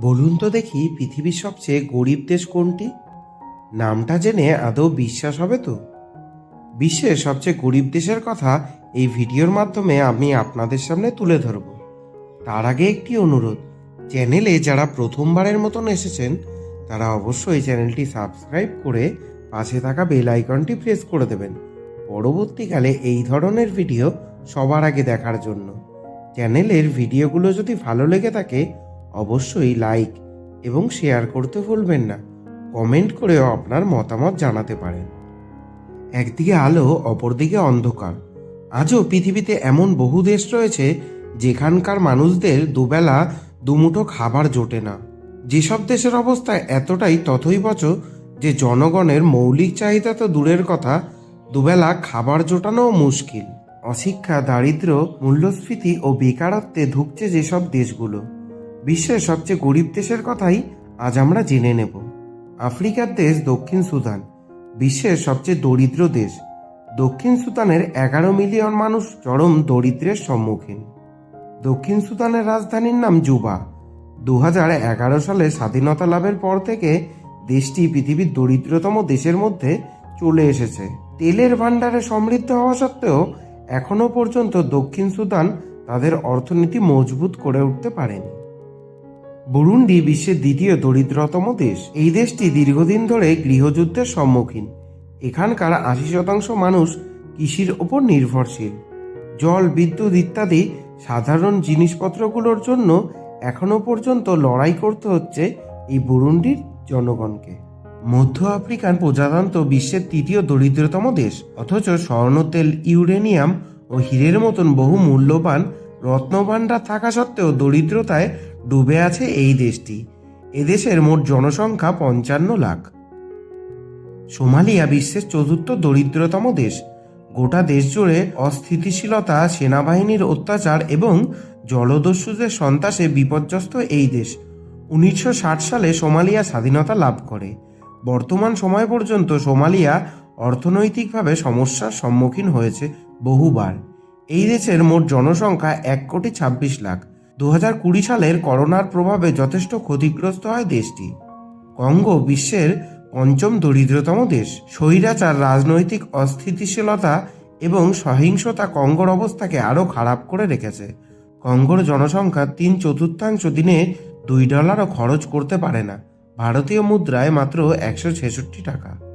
বলুন তো দেখি পৃথিবীর সবচেয়ে গরিব দেশ কোনটি? নামটা জেনে আদৌ বিশ্বাস হবে তো? বিশ্বের সবচেয়ে গরিব দেশের কথা এই ভিডিওর মাধ্যমে আমি আপনাদের সামনে তুলে ধরব। তার আগে একটি অনুরোধ, চ্যানেলে যারা প্রথমবারের মতন এসেছেন, তারা অবশ্যই চ্যানেলটি সাবস্ক্রাইব করে পাশে থাকা বেল আইকনটি প্রেস করে দেবেন। পরবর্তীকালে এই ধরনের ভিডিও সবার আগে দেখার জন্য। চ্যানেলের ভিডিওগুলো যদি ভালো লেগে থাকে অবশ্যই লাইক এবং শেয়ার করতে ভুলবেন না। কমেন্ট করেও আপনার মতামত জানাতে পারেন। একদিকে আলো, অপরদিকে অন্ধকার। আজও পৃথিবীতে এমন বহু দেশ রয়েছে যেখানকার মানুষদের দুবেলা দুমুঠো খাবার জোটে না। যেসব দেশের অবস্থা এতটাই তথৈবচ যে জনগণের মৌলিক চাহিদা তো দূরের কথা, দুবেলা খাবার জোটানোও মুশকিল। অশিক্ষা দারিদ্র মূল্যস্ফীতি ও বেকারত্বে ধুকছে যেসব দেশগুলো। বিশ্বের সবচেয়ে গরিব দেশের কথাই আজ আমরা জেনে নেব। আফ্রিকার দেশ দক্ষিণ সুদান, বিশ্বের সবচেয়ে দরিদ্র দেশ। দক্ষিণ সুদানের এগারো মিলিয়ন মানুষ চরম দরিদ্রের সম্মুখীন। দক্ষিণ সুদানের রাজধানীর নাম জুবা। দু সালে স্বাধীনতা লাভের পর থেকে দেশটি পৃথিবীর দরিদ্রতম দেশের মধ্যে চলে এসেছে। তেলের ভাণ্ডারে সমৃদ্ধ হওয়া সত্ত্বেও এখনও পর্যন্ত দক্ষিণ সুদান তাদের অর্থনীতি মজবুত করে উঠতে পারেনি। বুরুন্ডি বিশ্বের দ্বিতীয় দরিদ্রতম দেশ। এই দেশটি দীর্ঘদিন ধরে গৃহযুদ্ধের সম্মুখীন। এখানকার আশি শতাংশ মানুষ কৃষির ওপর নির্ভরশীল। জল, বিদ্যুৎ ইত্যাদি সাধারণ জিনিসপত্রগুলোর জন্য এখনও পর্যন্ত লড়াই করতে হচ্ছে এই বুরুন্ডির জনগণকে। মধ্য আফ্রিকান প্রজাতন্ত্র বিশ্বের তৃতীয় দরিদ্রতম দেশ। অথচ স্বর্ণ, তেল, ইউরেনিয়াম ও হীরের মতন বহু মূল্যবান রত্নভাণ্ডার থাকা সত্ত্বেও দরিদ্রতায় ডুবে আছে এই দেশটি। এদেশের মোট জনসংখ্যা পঞ্চান্ন লাখ। সোমালিয়া বিশ্বের চতুর্থ দরিদ্রতম দেশ। গোটা দেশ জুড়ে অস্থিতিশীলতা, সেনাবাহিনীর অত্যাচার এবং জলদস্যুদের সন্ত্রাসে বিপর্যস্ত এই দেশ। উনিশশো ষাট সালে সোমালিয়া স্বাধীনতা লাভ করে। বর্তমান সময় পর্যন্ত সোমালিয়া অর্থনৈতিকভাবে সমস্যার সম্মুখীন হয়েছে বহুবার। এই দেশের মোট জনসংখ্যা এক কোটি ছাব্বিশ লাখ। দু কুড়ি সালের করোনার প্রভাবে যথেষ্ট ক্ষতিগ্রস্ত হয় দেশটি। কঙ্গো বিশ্বের পঞ্চম দরিদ্রতম দেশ। স্বৈরাচার, রাজনৈতিক অস্থিতিশীলতা এবং সহিংসতা কঙ্গোর অবস্থাকে আরও খারাপ করে রেখেছে। কঙ্গোর জনসংখ্যা তিন চতুর্থাংশ দিনে দুই ডলারও খরচ করতে পারে না। ভারতীয় মুদ্রায় মাত্র একশো ছেষট্টি টাকা।